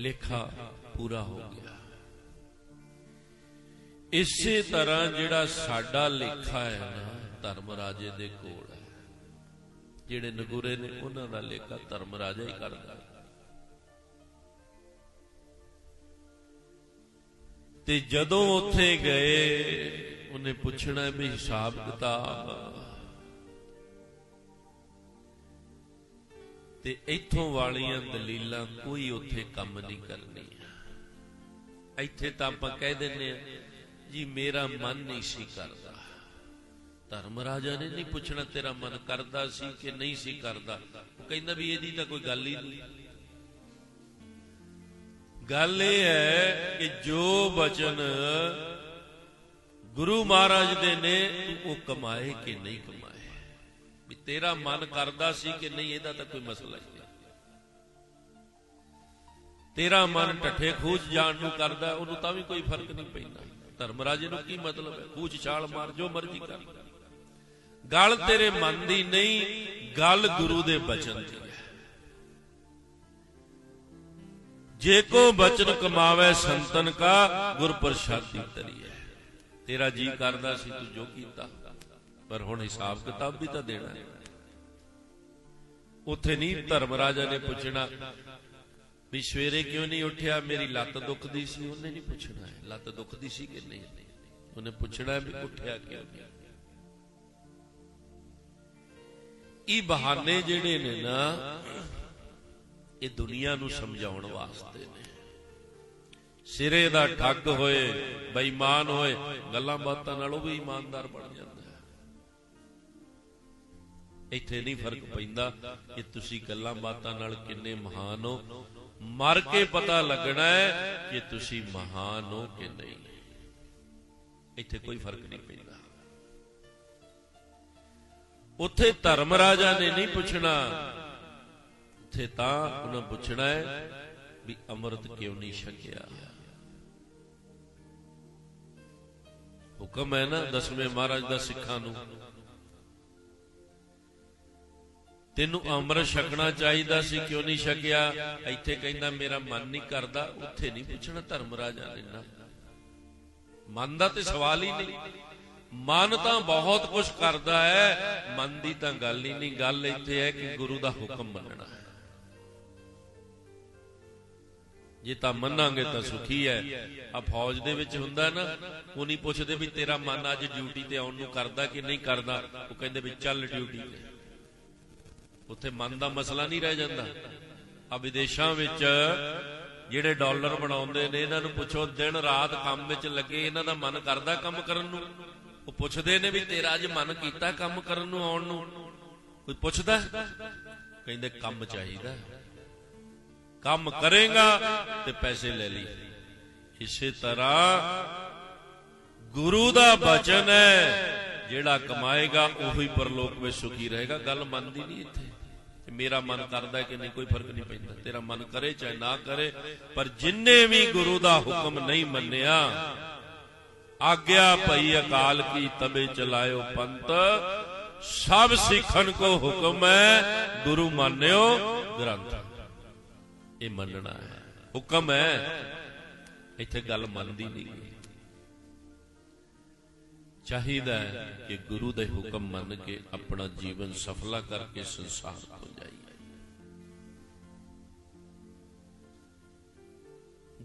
ਲੇਖਾ ਪੂਰਾ ਹੋ ਗਿਆ। ਇਸੇ ਤਰ੍ਹਾਂ ਜਿਹੜਾ ਸਾਡਾ ਲੇਖਾ ਹੈ ਨਾ ਧਰਮ ਰਾਜੇ ਦੇ ਕੋਲ ਹੈ। ਜਿਹੜੇ ਨਗੁਰੇ ਨੇ, ਉਹਨਾਂ ਦਾ ਲੇਖਾ ਧਰਮ ਰਾਜਾ ਹੀ ਕਰਦਾ ਤੇ ਜਦੋਂ ਉੱਥੇ ਗਏ, ਉਹਨੇ ਪੁੱਛਣਾ ਵੀ ਹਿਸਾਬ ਕਿਤਾਬ ਤੇ ਇੱਥੋਂ ਵਾਲੀਆਂ ਦਲੀਲਾਂ ਕੋਈ ਉੱਥੇ ਕੰਮ ਨਹੀਂ ਕਰਨੀ ਇੱਥੇ ਤਾਂ ਆਪਾਂ ਕਹਿ ਦਿੰਨੇ ਆ ਜੀ ਮੇਰਾ ਮਨ ਨਹੀਂ ਸੀ ਕਰਦਾ। ਧਰਮ ਰਾਜਾ ਨੇ ਨਹੀਂ ਪੁੱਛਣਾ ਤੇਰਾ ਮਨ ਕਰਦਾ ਸੀ ਕਿ ਨਹੀਂ ਸੀ ਕਰਦਾ। ਉਹ ਕਹਿੰਦਾ ਵੀ ਇਹਦੀ ਤਾਂ ਕੋਈ ਗੱਲ ਹੀ ਨਹੀਂ। ਗੱਲ ਇਹ ਹੈ ਕਿ ਜੋ ਬਚਨ ਗੁਰੂ ਮਹਾਰਾਜ ਦੇ ਨੇ, ਤੂੰ ਉਹ ਕਮਾਏ ਕਿ ਨਹੀਂ ਕਮਾਏ? ਵੀ ਤੇਰਾ ਮਨ ਕਰਦਾ ਸੀ ਕਿ ਨਹੀਂ, ਇਹਦਾ ਤਾਂ ਕੋਈ ਮਸਲਾ ਹੀ ਨਹੀਂ। ਤੇਰਾ ਮਨ ਠੱਠੇ ਖੂਚ ਜਾਣ ਨੂੰ ਕਰਦਾ, ਉਹਨੂੰ ਤਾਂ ਵੀ ਕੋਈ ਫ਼ਰਕ ਨਹੀਂ ਪੈਂਦਾ। ਧਰਮ ਰਾਜੇ ਨੂੰ ਕੀ ਮਤਲਬ ਹੈ? ਖੂਚ ਛਾਲ ਮਾਰ, ਜੋ ਮਰਜ਼ੀ ਕਰ। ਗੱਲ ਤੇਰੇ ਮਨ ਦੀ ਨਹੀਂ, ਗੱਲ ਗੁਰੂ ਦੇ ਬਚਨ ਦੀ ਹੈ। ਜੇ ਕੋ ਬਚਨ ਕਮਾਵੇ ਸੰਤਨ ਕਾ ਗੁਰ ਪ੍ਰਸਾਦੀ ਤਰੀਏ ਤੇਰਾ ਜੀ ਕਰਦਾ ਸੀ, ਤੂੰ ਜੋ ਕੀਤਾ। ਪਰ ਹੁਣ ਹਿਸਾਬ ਕਿਤਾਬ ਵੀ ਤਾਂ ਦੇਣਾ ਹੈ। ਉੱਥੇ ਨਹੀਂ ਧਰਮ ਰਾਜਾ ਨੇ ਪੁੱਛਣਾ ਵੀ ਸਵੇਰੇ ਕਿਉਂ ਨਹੀਂ ਉੱਠਿਆ, ਮੇਰੀ ਲੱਤ ਦੁਖਦੀ ਸੀ। ਉਹਨੇ ਨਹੀਂ ਪੁੱਛਣਾ ਹੈ, ਲੱਤ ਦੁਖਦੀ ਸੀ ਕਿ ਨਹੀਂ? ਉਹਨੇ ਪੁੱਛਣਾ ਵੀ ਉੱਠਿਆ ਕਿਉਂ ਨਹੀਂ? ਇਹ ਬਹਾਨੇ ਜਿਹੜੇ ਨੇ ਨਾ, ਇਹ ਦੁਨੀਆ ਨੂੰ ਸਮਝਾਉਣ ਵਾਸਤੇ ਨੇ। ਸਿਰੇ ਦਾ ਠੱਗ ਹੋਏ, ਬੇਈਮਾਨ ਹੋਏ, ਗੱਲਾਂ ਬਾਤਾਂ ਨਾਲ ਉਹ ਵੀ ਇਮਾਨਦਾਰ ਬਣ ਜਾਂਦਾ ਇੱਥੇ ਨਹੀਂ ਫ਼ਰਕ ਪੈਂਦਾ ਕਿ ਤੁਸੀਂ ਗੱਲਾਂ ਬਾਤਾਂ ਨਾਲ ਕਿੰਨੇ ਮਹਾਨ ਹੋ। ਮਰ ਕੇ ਪਤਾ ਲੱਗਣਾ ਹੈ ਕਿ ਤੁਸੀਂ ਮਹਾਨ ਹੋ ਕਿ ਨਹੀਂ। ਇੱਥੇ ਕੋਈ ਫ਼ਰਕ ਨਹੀਂ ਪੈਂਦਾ। ਉੱਥੇ ਧਰਮ ਰਾਜਾ ਨੇ ਨਹੀਂ ਪੁੱਛਣਾ। ਉੱਥੇ ਤਾਂ ਉਹਨਾਂ ਪੁੱਛਣਾ ਹੈ ਵੀ ਅੰਮ੍ਰਿਤ ਕਿਉਂ ਨਹੀਂ ਛਕਿਆ। ਹੁਕਮ ਹੈ ਨਾ ਦਸਵੇਂ ਮਹਾਰਾਜ ਦਾ ਸਿੱਖਾਂ ਨੂੰ। ਤੈਨੂੰ ਅੰਮ੍ਰਿਤ ਛਕਣਾ ਚਾਹੀਦਾ ਸੀ, ਕਿਉਂ ਨਹੀਂ ਛਕਿਆ? ਇੱਥੇ ਕਹਿੰਦਾ, ਮੇਰਾ ਮਨ ਨਹੀਂ ਕਰਦਾ, ਉੱਥੇ ਨਹੀਂ ਪੁੱਛਣਾ ਧਰਮ ਰਾਜਾ ਨੇ ਨਾ। ਮਨ ਦਾ ਤੇ ਸਵਾਲ ਹੀ ਨਹੀਂ। ਮਨ ਤਾਂ ਬਹੁਤ ਕੁਝ ਕਰਦਾ ਹੈ, ਮਨ ਦੀ ਤਾਂ ਗੱਲ ਹੀ ਨਹੀਂ। ਗੱਲ ਇੱਥੇ ਹੈ ਕਿ ਗੁਰੂ ਦਾ ਹੁਕਮ ਮੰਨਣਾ ਹੈ। ਜੇ ਤਾਂ ਮੰਨਾਂਗੇ ਤਾਂ ਸੁਖੀ ਹੈ। ਆ ਫੌਜ ਦੇ ਵਿੱਚ ਹੁੰਦਾ ਨਾ, ਉਹ ਨਹੀਂ ਪੁੱਛਦੇ ਵੀ ਤੇਰਾ ਮਨ ਅੱਜ ਡਿਊਟੀ ਤੇ ਆਉਣ ਨੂੰ ਕਰਦਾ ਕਿ ਨਹੀਂ ਕਰਦਾ। ਉਹ ਕਹਿੰਦੇ ਵੀ ਚੱਲ ਡਿਊਟੀ ਤੇ। ਉੱਥੇ ਮਨ ਦਾ ਮਸਲਾ ਨਹੀਂ ਰਹਿ ਜਾਂਦਾ। ਆ ਵਿਦੇਸ਼ਾਂ ਵਿੱਚ ਜਿਹੜੇ ਡਾਲਰ ਬਣਾਉਂਦੇ ਨੇ, ਇਹਨਾਂ ਨੂੰ ਪੁੱਛੋ, ਦਿਨ ਰਾਤ ਕੰਮ ਵਿੱਚ ਲੱਗੇ, ਇਹਨਾਂ ਦਾ ਮਨ ਕਰਦਾ ਕੰਮ ਕਰਨ ਨੂੰ? ਉਹ ਪੁੱਛਦੇ ਨੇ ਵੀ ਤੇਰਾ ਅੱਜ ਮਨ ਕੀਤਾ ਕੰਮ ਕਰਨ ਨੂੰ, ਆਉਣ ਨੂੰ? ਕੋਈ ਪੁੱਛਦਾ? ਕਹਿੰਦੇ ਕੰਮ ਚਾਹੀਦਾ। ਕੰਮ ਕਰੇਗਾ ਤੇ ਪੈਸੇ ਲੈ ਲਈ। ਇਸੇ ਤਰ੍ਹਾਂ ਗੁਰੂ ਦਾ ਬਚਨ ਹੈ, ਜਿਹੜਾ ਕਮਾਏਗਾ, ਉਹੀ ਪਰਲੋਕ ਵਿੱਚ ਸੁਖੀ ਰਹੇਗਾ। ਗੱਲ ਮੰਨਦੀ ਨਹੀਂ ਇੱਥੇ। ਮੇਰਾ ਮਨ ਕਰਦਾ ਕਿ ਨਹੀਂ, ਕੋਈ ਫ਼ਰਕ ਨਹੀਂ ਪੈਂਦਾ। ਤੇਰਾ ਮਨ ਕਰੇ ਚਾਹੇ ਨਾ ਕਰੇ, ਪਰ ਜਿੰਨੇ ਵੀ ਗੁਰੂ ਦਾ ਹੁਕਮ ਨਹੀਂ ਮੰਨਿਆ, ਆਗਿਆ ਭਈ ਅਕਾਲ ਕੀ ਤਬੇ ਚਲਾਇਓ ਪੰਤ ਸਭ ਸਿੱਖਣ ਕੋ ਹੁਕਮ ਹੈ, ਗੁਰੂ ਮੰਨਿਓ ਗ੍ਰੰਥ। ਇਹ ਮੰਨਣਾ ਹੈ। ਹੁਕਮ ਹੈ, ਇੱਥੇ ਗੱਲ ਮੰਨਦੀ ਨਹੀਂ। ਚਾਹੀਦਾ ਹੈ ਕਿ ਗੁਰੂ ਦੇ ਹੁਕਮ ਮੰਨ ਕੇ ਆਪਣਾ ਜੀਵਨ ਸਫਲਾ ਕਰਕੇ ਸੰਸਾਰ ਤੋਂ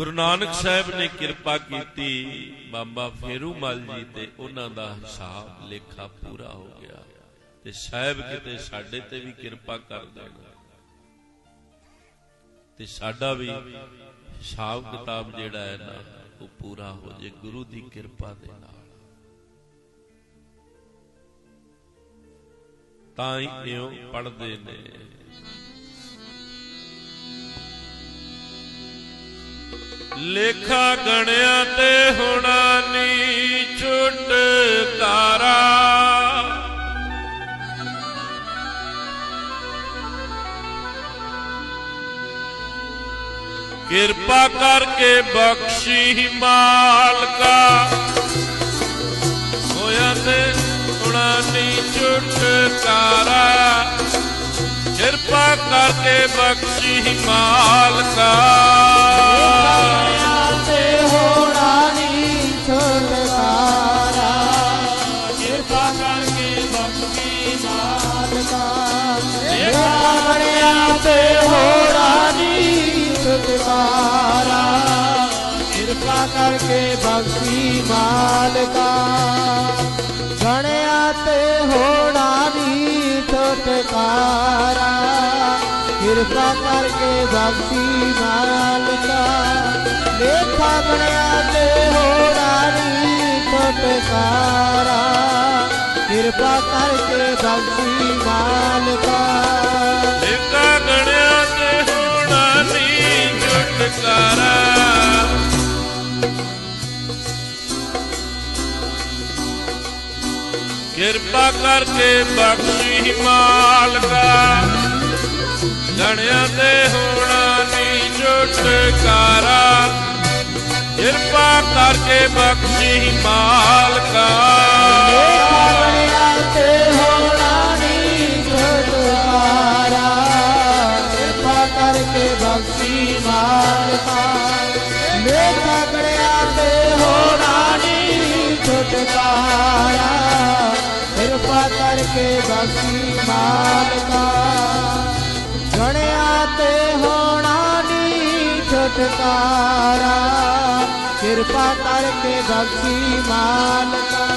ਗੁਰੂ ਨਾਨਕ ਸਾਹਿਬ ਨੇ ਕਿਰਪਾ ਕੀਤੀ, ਬਾਬਾ ਫੇਰੂ ਮਲ ਜੀ ਤੇ ਉਹਨਾਂ ਦਾ ਹਿਸਾਬ ਲੇਖਾ ਪੂਰਾ ਹੋ ਗਿਆ ਤੇ ਸਾਹਿਬ ਕਿਤੇ ਸਾਡੇ ਤੇ ਵੀ ਕਿਰਪਾ ਕਰ ਦੇਣਾ। ਤੇ ਸਾਡਾ ਵੀ ਹਿਸਾਬ ਕਿਤਾਬ ਜਿਹੜਾ ਹੈ ਨਾ, ਉਹ ਪੂਰਾ ਹੋ ਜੇ, ਗੁਰੂ ਦੀ ਕਿਰਪਾ ਦੇ ਨਾਲ। ਤਾਂ ਹੀ ਇਉਂ ਪੜਦੇ ਨੇ। ਲੇਖਾ ਗਣਿਆ ਤੇ ਹੁਣਾ ਨੀ ਛੁਟਕਾਰਾ ਕਿਰਪਾ ਕਰਕੇ ਬਖਸ਼ੀ ਮਾਲਕਾ। ਹੋਇਆ ਤੇ ਹੁਣਾ ਨੀ ਛੁਟਕਾਰਾ ਕਿਰਪਾ ਕਰਕੇ ਬਖਸ਼ੀ ਮਾਲਕਾ ਤੇ ਹੋਣਾ ਨਹੀਂ ਛੁਟਕਾਰਾ ਕਿਰਪਾ ਕਰਕੇ ਬਖਸ਼ੀ ਮਾਲਕਾ ਜਿਹੜਾ ਤੇ ਹੋਣਾ ਨਹੀਂ ਛੁਟਕਾਰਾ ਕਿਰਪਾ ਕਰਕੇ ਬਖਸ਼ੀ ਮਾਲਕਾ ਬਣਿਆ ਤੇ ਹੋ ਲੇਖਾ ਗਣਿਆ ਤੇ ਹੋਣਾ ਨੀ ਛੁਟਕਾਰਾ ਕਿਰਪਾ ਕਰਕੇ ਬਖਸ਼ੀ ਮਾਲਕਾ ਲੇਖਾ ਗਣਿਆ ਤੇ ਹੋਣਾ ਨਹੀਂ ਛੁਟਕਾਰਾ ਕਿਰਪਾ ਕਰਕੇ ਬਖਸ਼ੀ ਮਾਲਕਾ ਗਣਿਆ ਤੇ ਹੋਣਾ ਨਹੀਂ ਛੁਟਕਾਰਾ। ਕਿਰਪਾ ਕਰਕੇ ਬਖਸ਼ੀ ਮਾਲਕਾ ਕਿਰਪਾ ਕਰਕੇ ਮਾਲਕਾ। ਗਣਿਆ ਤੇ ਹੋਣਾ ਨੀ ਛੁਟਕਾਰਾ। ਕਿਰਪਾ ਕਰਕੇ ਬਖਸ਼ੀ ਮਾਲਕਾ।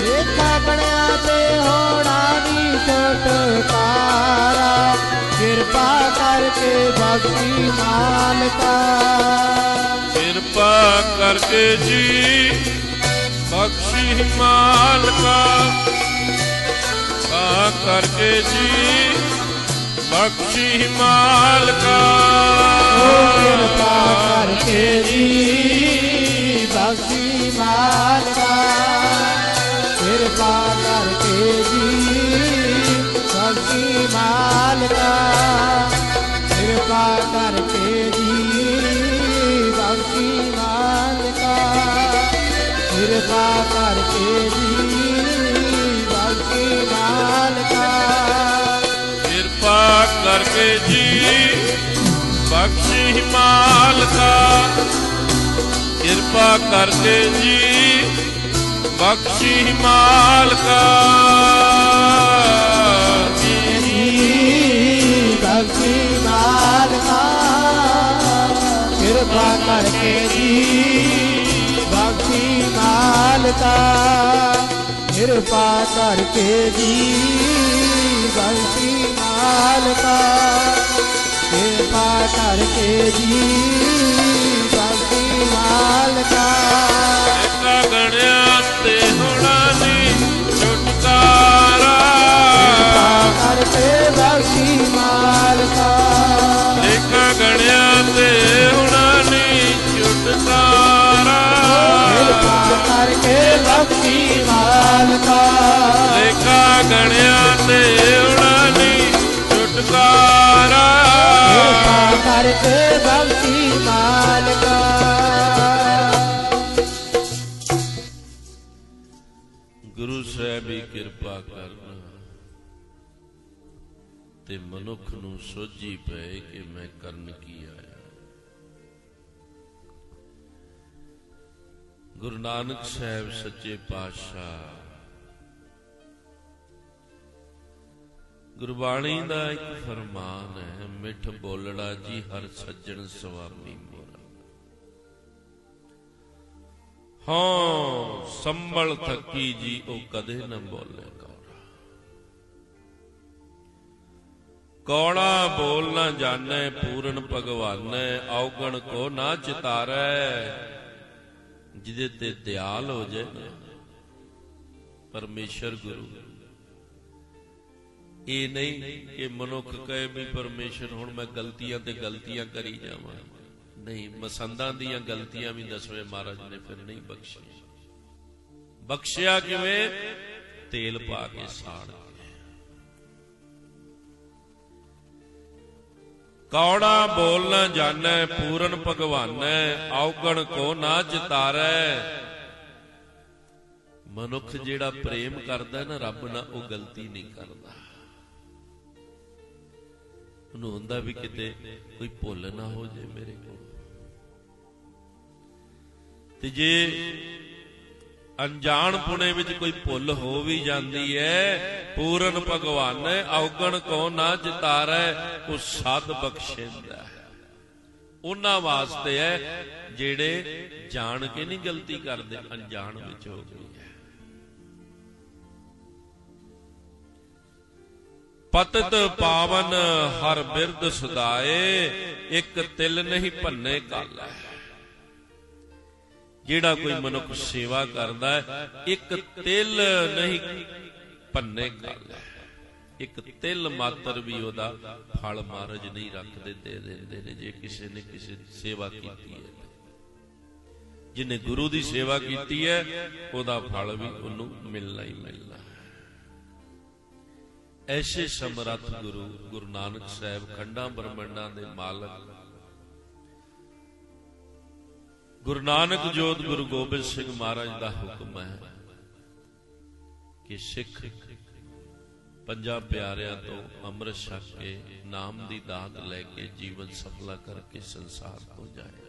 ਲੇਖਾ ਗਣਿਆ ਤੇ ਹੋਣਾ ਨੀ ਛੁਟਕਾਰਾ। ਕਿਰਪਾ ਕਰਕੇ ਬਖਸ਼ੀ ਮਾਲਕਾ। ਕਿਰਪਾ ਕਰਕੇ ਜੀ ਬਖਸ਼ੀ ਮਾਲਕਾ। ਕਰਕੇ ਜੀ, ਬਖਸ਼ੀ ਮਾਲਕਾ। ਕਿਰਪਾ ਕਰਕੇ ਜੀ, ਬਖਸ਼ੀ ਮਾਲਕਾ। ਕਿਰਪਾ ਕਰਕੇ ਜੀ, ਬਖਸ਼ੀ ਮਾਲਕਾ। ਕਿਰਪਾ ਕਰਕੇ ਜੀ, ਬਖਸ਼ੀ ਮਾਲਕਾ। ਕਿਰਪਾ ਕਰ ਕੇ ਜੀ। ਬਖਸ਼ਿ ਹਿਮਾਲ ਕਾ। ਕਿਰਪਾ ਕਰ ਕੇ। ਜੀ ਬਖਸ਼ਿ ਹਿਮਾਲ ਕਾ। ਕਿਰਪਾ ਕਰਕੇ ਜੀ। ਬਖਸ਼ੀ ਮਾਲਕਾ, ਕਿਰਪਾ ਕਰਕੇ ਜੀ ਬਖਸ਼ੀ ਮਾਲਕਾ, ਕਿਰਪਾ ਕਰਕੇ ਜੀ ਬਖਸ਼ੀ ਮਾਲਕਾ। ਇੱਕ ਗਣਿਆ ਤੇ ਹੋਣਾ ਕਿਰਪਾ ਕਰਕੇ ਮਾਲਕਾ। ਗੁਰੂ ਸਾਹਿਬ ਹੀ ਕਿਰਪਾ ਕਰਨਾ ਤੇ ਮਨੁੱਖ ਨੂੰ ਸੋਝੀ ਪਏ ਕਿ ਮੈਂ ਕਰਨ ਕੀ ਆਇਆ। ਗੁਰੂ ਨਾਨਕ ਸਾਹਿਬ ਸੱਚੇ ਪਾਤਸ਼ਾਹ ਗੁਰਬਾਣੀ ਦਾ ਇੱਕ ਫਰਮਾਨ ਹੈ ਮਿੱਠ ਬੋਲੜਾ ਜੀ ਹਰ ਸੱਜਣ ਸੁਆਮੀ ਮੋਰਾ। ਹਾਂ ਸੰਭਲ ਥੱਕੀ ਜੀ ਉਹ ਕਦੇ ਨਾ ਬੋਲੇ ਕੌੜਾ। ਕੌੜਾ ਬੋਲ ਨਾ ਜਾਣੈ ਪੂਰਨ ਭਗਵਾਨੈ ਔਗਣ ਕੋ ਨਾ ਚਿਤਾਰੈ। ਜਿਹਦੇ ਤੇ ਦਿਆਲ ਹੋ ਜਾਏ ਨਾ, ਪਰਮੇਸ਼ਰ ਗੁਰੂ। ਇਹ ਨਹੀਂ ਕਿ ਮਨੁੱਖ ਕਹੇ ਵੀ ਪਰਮੇਸ਼ਰ ਹੁਣ ਮੈਂ ਗਲਤੀਆਂ ਤੇ ਗਲਤੀਆਂ ਕਰੀ ਜਾਵਾਂ। ਨਹੀਂ, ਮਸੰਦਾਂ ਦੀਆਂ ਗਲਤੀਆਂ ਵੀ ਦਸਵੇਂ ਮਹਾਰਾਜ ਨੇ ਫਿਰ ਨਹੀਂ ਬਖਸ਼ੀਆਂ। ਬਖਸ਼ਿਆ ਕਿਵੇਂ? ਤੇਲ ਪਾ ਕੇ ਸਾੜ ਕੌੜਾ ਬੋਲ ਨਾ ਜਾਣੈ, ਪੂਰਨ ਭਗਵਾਨੈ, ਔਗਣ ਕੋ ਨਾ ਚਿਤਾਰੈ। ਮਨੁੱਖ ਜਿਹੜਾ ਪ੍ਰੇਮ ਕਰਦਾ ਨਾ, ਰੱਬ ਨਾਲ ਉਹ ਗਲਤੀ ਨਹੀਂ ਕਰਦਾ। ਉਹਨੂੰ ਹੁੰਦਾ ਵੀ ਕਿਤੇ ਕੋਈ ਭੁੱਲ ਨਾ ਹੋ ਜੇ ਮੇਰੇ ਕੋਲ। ਤੇ ਜੇ ਅਣਜਾਣ ਪੁਣੇ ਵਿੱਚ ਕੋਈ ਭੁੱਲ ਹੋ ਵੀ ਜਾਂਦੀ ਹੈ, ਪੂਰਨ ਭਗਵਾਨ ਔਗਣ ਕੋ ਨਾ ਜਿਤਾਰੈ ਉਹ ਸਦ ਬਖਸ਼ਿੰਦਾ। ਉਹਨਾਂ ਵਾਸਤੇ ਹੈ ਜਿਹੜੇ ਜਾਣ ਕੇ ਨਹੀਂ ਗਲਤੀ ਕਰਦੇ, ਅਣਜਾਣ ਵਿੱਚ ਹੋ ਗਈ ਹੈ। ਪਤਤ ਪਾਵਨ ਹਰ ਬਿਰਦ ਸੁਦਾਏ ਇੱਕ ਤਿਲ ਨਹੀਂ ਭੰਨੇ ਕਾਲਾ ਜਿਹੜਾ ਕੋਈ ਮਨੁੱਖ ਸੇਵਾ ਕਰਦਾ ਹੈ, ਇੱਕ ਤਿਲ ਨਹੀਂ ਭੰਨੇ ਕਾਲਾ ਇੱਕ ਤਿਲ ਮਾਤਰ ਵੀ ਉਹਦਾ ਫਲ ਮਾਰਜ ਨਹੀਂ ਰੱਖਦੇ, ਦੇ ਦਿੰਦੇ ਨੇ, ਜੇ ਕਿਸੇ ਨੇ ਕਿਸੇ ਦੀ ਸੇਵਾ ਕੀਤੀ ਹੈ। ਜਿਹਨੇ ਗੁਰੂ ਦੀ ਸੇਵਾ ਕੀਤੀ ਹੈ, ਉਹਦਾ ਫਲ ਵੀ ਉਹਨੂੰ ਮਿਲਣਾ ਹੀ ਮਿਲਣਾ ਐਸੇ ਸਮਰੱਥ ਗੁਰੂ ਗੁਰੂ ਨਾਨਕ ਸਾਹਿਬ, ਖੰਡਾਂ ਬ੍ਰਹਮੰਡਾਂ ਦੇ ਮਾਲਕ। ਗੁਰੂ ਨਾਨਕ ਜੋਤ ਗੁਰੂ ਗੋਬਿੰਦ ਸਿੰਘ ਮਹਾਰਾਜ ਦਾ ਹੁਕਮ ਹੈ ਕਿ ਸਿੱਖ ਪੰਜਾਂ ਪਿਆਰਿਆਂ ਤੋਂ ਅੰਮ੍ਰਿਤ ਛਕ ਕੇ ਨਾਮ ਦੀ ਦਾਤ ਲੈ ਕੇ ਜੀਵਨ ਸਫਲਾ ਕਰਕੇ ਸੰਸਾਰ ਤੋਂ ਜਾਏ।